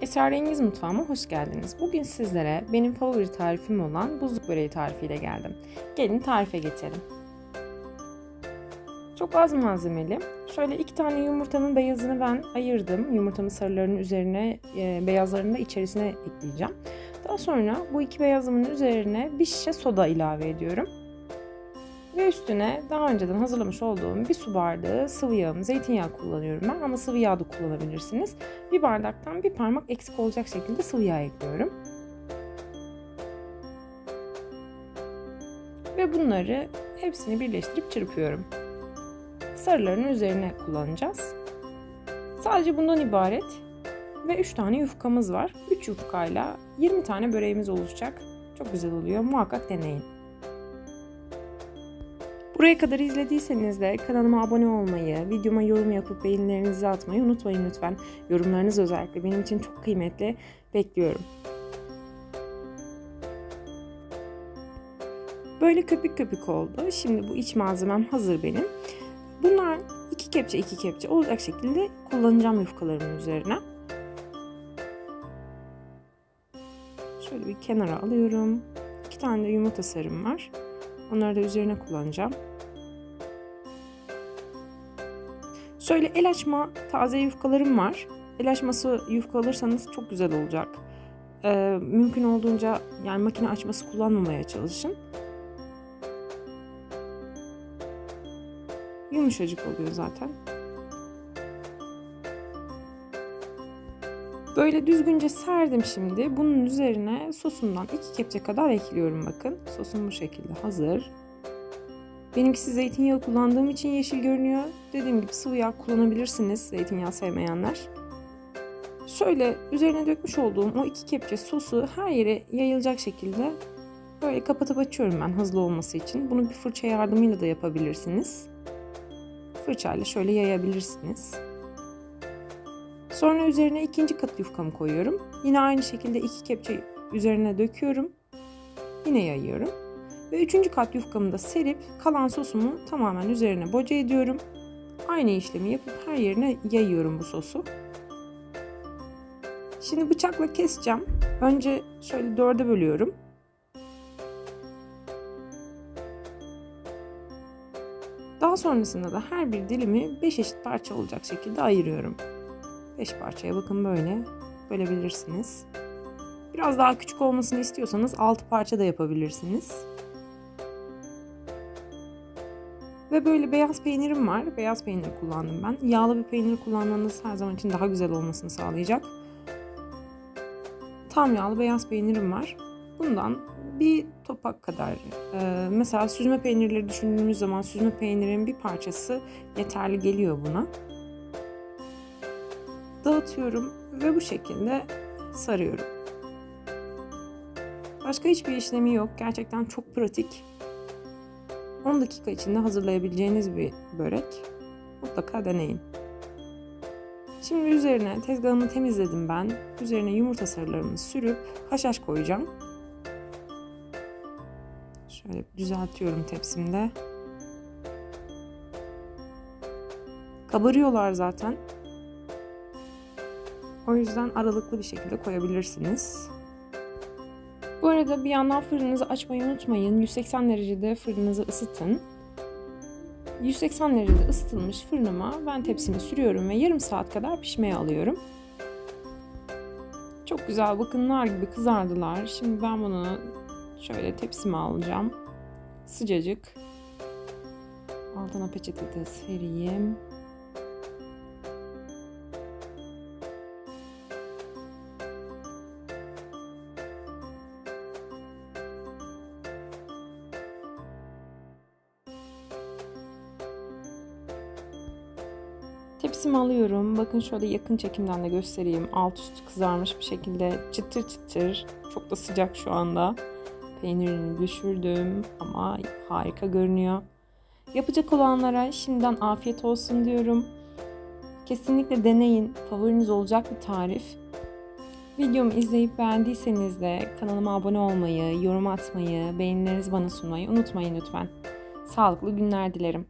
Esrarengiz mutfağıma hoş geldiniz. Bugün sizlere benim favori tarifim olan buzluk böreği tarifiyle geldim. Gelin tarife geçelim. Çok az malzemeli. Şöyle iki tane yumurtanın beyazını ben ayırdım. Yumurtanın sarılarının üzerine, e, beyazlarını da içerisine ekleyeceğim. Daha sonra bu iki beyazımın üzerine bir şişe soda ilave ediyorum. Ve üstüne daha önceden hazırlamış olduğum bir su bardağı sıvı yağım, zeytinyağı kullanıyorum ben ama sıvı yağ da kullanabilirsiniz. Bir bardaktan bir parmak eksik olacak şekilde sıvı yağ ekliyorum. Ve bunları hepsini birleştirip çırpıyorum. Sarıların üzerine kullanacağız. Sadece bundan ibaret ve 3 tane yufkamız var. 3 yufkayla 20 tane böreğimiz oluşacak. Çok güzel oluyor. Muhakkak deneyin. Buraya kadar izlediyseniz de kanalıma abone olmayı, videoma yorum yapıp beğenilerinizi atmayı unutmayın lütfen. Yorumlarınız özellikle benim için çok kıymetli. Bekliyorum. Böyle köpük köpük oldu. Şimdi bu iç malzemem hazır benim. Bunlar iki kepçe iki kepçe olacak şekilde kullanacağım yufkalarımın üzerine. Şöyle bir kenara alıyorum. İki tane de yumurta sarım var. Onları da üzerine kullanacağım. Şöyle el açma taze yufkalarım var. El açması yufka alırsanız çok güzel olacak. Ee, mümkün olduğunca yani makine açması kullanmamaya çalışın. Yumuşacık oluyor zaten. Böyle düzgünce serdim şimdi. Bunun üzerine sosumdan iki kepçe kadar ekliyorum bakın. Sosum bu şekilde hazır. Benimkisi zeytinyağı kullandığım için yeşil görünüyor. Dediğim gibi sıvı yağ kullanabilirsiniz zeytinyağı sevmeyenler. Şöyle üzerine dökmüş olduğum o iki kepçe sosu her yere yayılacak şekilde böyle kapatıp açıyorum ben hızlı olması için. Bunu bir fırça yardımıyla da yapabilirsiniz. Fırçayla şöyle yayabilirsiniz. Sonra üzerine ikinci kat yufkamı koyuyorum. Yine aynı şekilde iki kepçe üzerine döküyorum. Yine yayıyorum. Ve üçüncü kat yufkamı da serip kalan sosumu tamamen üzerine boca ediyorum. Aynı işlemi yapıp her yerine yayıyorum bu sosu. Şimdi bıçakla keseceğim. Önce şöyle dörde bölüyorum. Daha sonrasında da her bir dilimi 5 eşit parça olacak şekilde ayırıyorum. 5 parçaya bakın böyle bölebilirsiniz. Biraz daha küçük olmasını istiyorsanız 6 parça da yapabilirsiniz. Ve böyle beyaz peynirim var. Beyaz peynir kullandım ben. Yağlı bir peynir kullanmanız her zaman için daha güzel olmasını sağlayacak. Tam yağlı beyaz peynirim var. Bundan bir topak kadar. Ee, mesela süzme peynirleri düşündüğümüz zaman süzme peynirin bir parçası yeterli geliyor buna. Dağıtıyorum ve bu şekilde sarıyorum. Başka hiçbir işlemi yok. Gerçekten çok pratik. 10 dakika içinde hazırlayabileceğiniz bir börek. Mutlaka deneyin. Şimdi üzerine tezgahımı temizledim ben. Üzerine yumurta sarılarımı sürüp haşhaş koyacağım. Şöyle düzeltiyorum tepsimde. Kabarıyorlar zaten. O yüzden aralıklı bir şekilde koyabilirsiniz. Bu arada bir yandan fırınınızı açmayı unutmayın. 180 derecede fırınınızı ısıtın. 180 derecede ısıtılmış fırınıma ben tepsimi sürüyorum ve yarım saat kadar pişmeye alıyorum. Çok güzel bakın nar gibi kızardılar. Şimdi ben bunu şöyle tepsime alacağım. Sıcacık. Altına peçete de sereyim. Tepsimi alıyorum. Bakın şöyle yakın çekimden de göstereyim. Alt üstü kızarmış bir şekilde çıtır çıtır. Çok da sıcak şu anda. Peynirini düşürdüm ama harika görünüyor. Yapacak olanlara şimdiden afiyet olsun diyorum. Kesinlikle deneyin. Favoriniz olacak bir tarif. Videomu izleyip beğendiyseniz de kanalıma abone olmayı, yorum atmayı, beğenilerinizi bana sunmayı unutmayın lütfen. Sağlıklı günler dilerim.